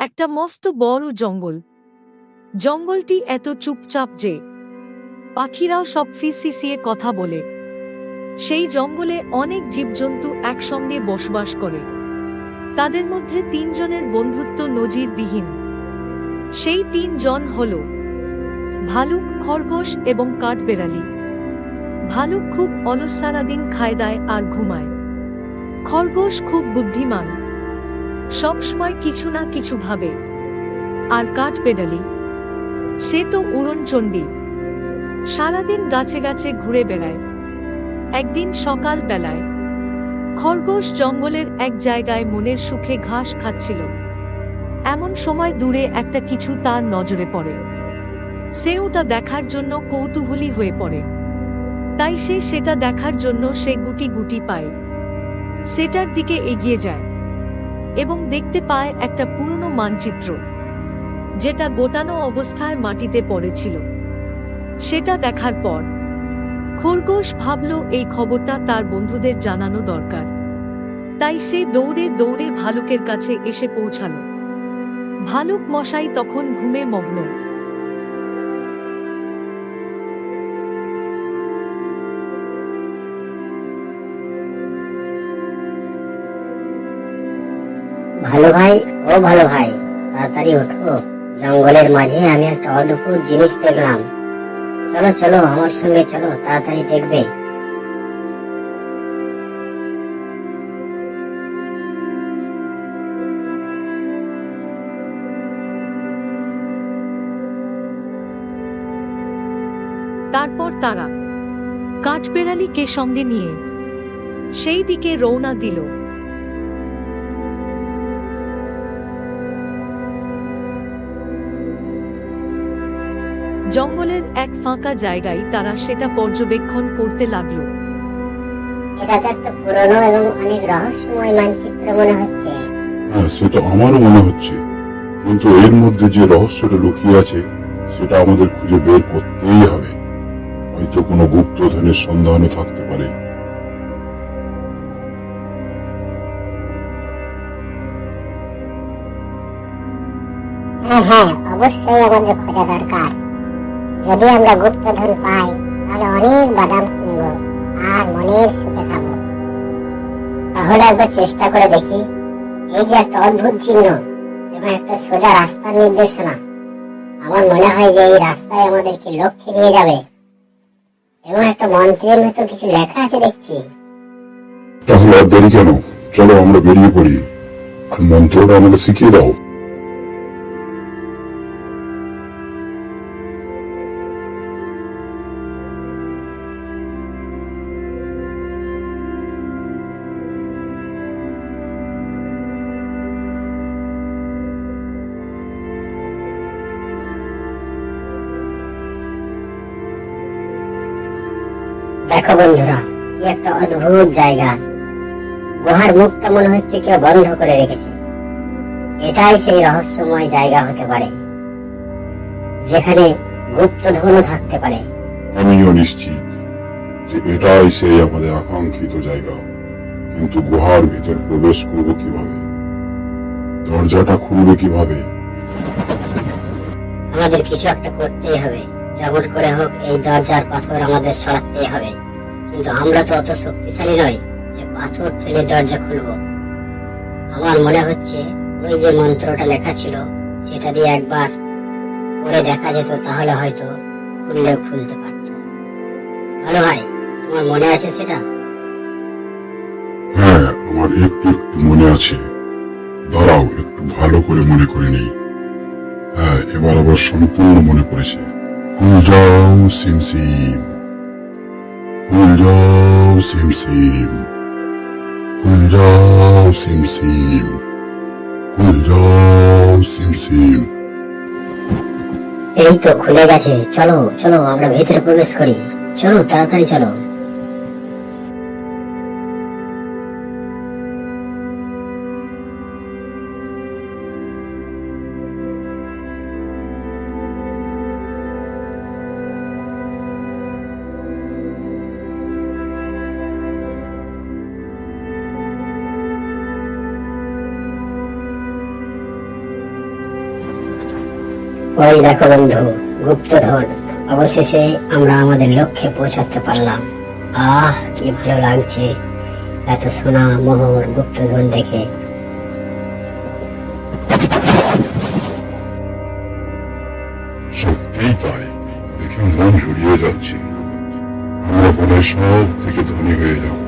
একটা মস্ত বড় জঙ্গল। জঙ্গলটি এত চুপচাপ যে পাখিরাও সব ফিসফিসিয়ে কথা বলে। সেই জঙ্গলে অনেক জীবজন্তু একসঙ্গে বসবাস করে। তাদের মধ্যে তিনজনের বন্ধুত্ব নজিরবিহীন। সেই তিনজন হল ভালুক, খরগোশ এবং কাঠবেড়ালি। ভালুক খুব অলস সারাদিন খায়, দায় আর ঘুমায়। খরগোশ খুব বুদ্ধিমান। সবসময় কিছু না কিছু ভাবে। আর কাঠ পেডালি। সে তো উড়নচণ্ডী সারাদিন গাছে গাছে ঘুরে বেড়ায়। একদিন সকাল বেলায়। খরগোশ জঙ্গলের এক জায়গায় মনের সুখে ঘাস খাচ্ছিল। এমন সময় দূরে একটা কিছু তার নজরে পড়ে। সে ওটা দেখার জন্য কৌতূহলী হয়ে পড়ে। তাই সে সেটা দেখার জন্য সে গুটি গুটি পায়। সেটার দিকে এগিয়ে যায়। এবং দেখতে পায় একটা পুরনো মানচিত্র, যেটা গোটানো অবস্থায় মাটিতে পড়েছিল। সেটা দেখার পর, খরগোশ ভাবল এই খবরটা তার বন্ধুদের জানানো দরকার। তাই সে দৌড়ে দৌড়ে ভালুকের কাছে এসে পৌঁছাল। ভালুক মশাই তখন ঘুমে মগ্ন। ভালো ভাই? ও ভালো ভাই। তাড়াতাড়ি ওঠো। জঙ্গলের মাঝে আমি একটা অদ্ভুত জিনিস দেখলাম। চলো চলো, আমার সঙ্গে চলো, তাড়াতাড়ি দেখবে। তারপর তারা কাঠবেড়ালিকে সঙ্গে নিয়ে সেই দিকে রওনা দিল। জঙ্গলের এক ফাঁকা জায়গায় তারা সেটা পর্যবেক্ষণ করতে লাগল। এটা তো একটা পুরনো এবং অনেক রহস্যময় মানচিত্র মনে হচ্ছে। হ্যাঁ সেটা আমারও মনে হচ্ছে। কিন্তু এর মধ্যে যে রহস্যটা লুকিয়ে আছে সেটা আমাদের খুঁজে বের করতেই হবে। হয়তো কোনো গুপ্তধনের সন্ধানও থাকতে পারে। হ্যাঁ হ্যাঁ অবশ্যই আমাদের খোঁজা দরকার। যদি আমরা গুপ্তধন পাই, তাহলে অনেক বাদাম কিনব আর মনের সুখে খাব। তাহলে একবার চেষ্টা করে দেখি। এই যে একটা অদ্ভুত চিহ্ন এবং একটা সোজা রাস্তার নির্দেশনা। আমার মনে হয় যে এই রাস্তায় আমাদেরকে লক্ষ্যে নিয়ে যাবে। এবং একটা মন্ত্রের মতো কিছু লেখা আছে দেখছি। তাহলে আর দেরি কেন? চলো আমরা বেরিয়ে পড়ি। আর মন্ত্রটা আমাকে শিখিয়ে দাও। দেখো বন্ধুরা কি একটা অদ্ভুত জায়গা। গুহার মুখটা মনে হচ্ছে কেউ বন্ধ করে রেখেছে। এটাই সেই রহস্যময় জায়গা হতে পারে যেখানে গুপ্তধনও থাকতে পারে। আমিও নিশ্চিত যে এটাই সেই আমাদের আকাঙ্ক্ষিত জায়গা। কিন্তু গুহার ভিতর প্রবেশ করব কীভাবে? দরজাটা খুলবে কীভাবে? আমাদের কিছু একটা করতেই হবে। যেমন করে হোক, এই দরজার পাথর আমাদের সরাতেই হবে। কিন্তু আমরা তো অত শক্তিশালী নই যে পাথর ঠেলে দরজা খুলবো। আমার মনে হচ্ছে ওই যে মন্ত্রটা লেখা ছিল, সেটা দিয়ে একবার পড়ে দেখা যেত, তাহলে হয়তো খুললেও খুলতে পারতো। ভালো ভাই, তোমার মনে আছে সেটা? হ্যাঁ আমার একটু একটু মনে আছে। দাঁড়াও, একটু ভালো করে মনে করে নেই হ্যাঁ এবার আবার সম্পূর্ণ মনে পড়েছে। ফুল যাও সিম সিম ফুল যাও সিম সিম ফুল যাও সিম সিম ফুল যাও সিম সিম এই তো খুলে গেছে। চলো চলো, আমরা ভেতরে প্রবেশ করি। চলো, তাড়াতাড়ি চলো। ওই দেখো বন্ধু, গুপ্তধন। অবশেষে আমরা আমাদের লক্ষ্যে পৌঁছাতে পারলাম। আহ, কি ভালো লাগছে। এত সোনা মোহর গুপ্তধন দেখে। সত্যিই তাই। দেখে মন জুড়িয়ে যাচ্ছে। আমরা বলে সব থেকে ধনী হয়ে যাব।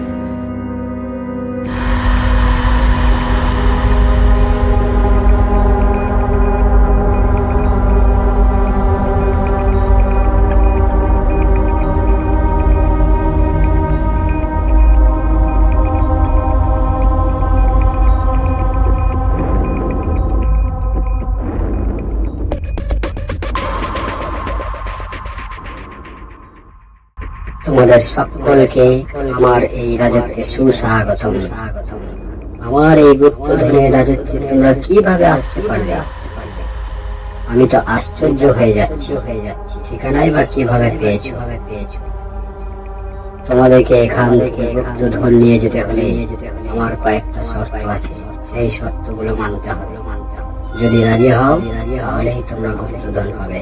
তোমাদের সকলকে আমার এই রাজত্বে সুস্বাগতম। আমার এই গুপ্ত গুপ্তধনের রাজত্বে তোমরা কীভাবে আসতে পারবে? আমি তো আশ্চর্য হয়ে যাচ্ছি। হয়ে যাচ্ছি ঠিকানাই বা কীভাবে পেয়েছ? পেয়েছ তোমাদেরকে এখান থেকে গুপ্তধন নিয়ে যেতে হলে আমার কয়েকটা শর্ত আছে। সেই শর্তগুলো মানতে হবে মানতে হবে। যদি রাজি হও, তাহলেই তোমরা গুপ্তধন পাবে।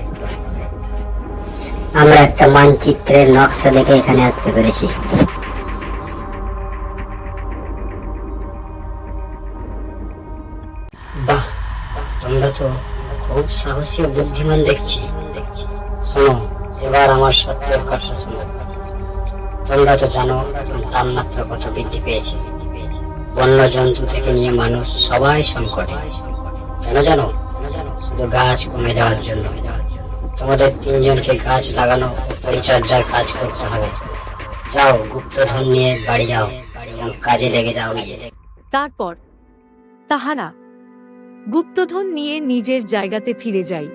আমরা একটা মানচিত্রের নকশা দেখে এখানে আসতে পেরেছি। তোমরা তো খুব সাহসী বুদ্ধিমান দেখছি। শোনো, এবার আমার সত্যের কথা শোনো। তোমরা তো জানো, তাপমাত্রা কত বৃদ্ধি পেয়েছে। বন্য জন্তু থেকে নিয়ে মানুষ সবাই সংকটে। কেন জানো? শুধু গাছ কমে যাওয়ার জন্য। তোমাদের তিনজনকে গাছ লাগানো ও পরিচর্যার কাজ করতে হবে। যাও, গুপ্তধন নিয়ে বাড়ি যাও এবং কাজে লেগে যাও তারপর তাহারা গুপ্তধন নিয়ে নিজের জায়গাতে ফিরে যায়।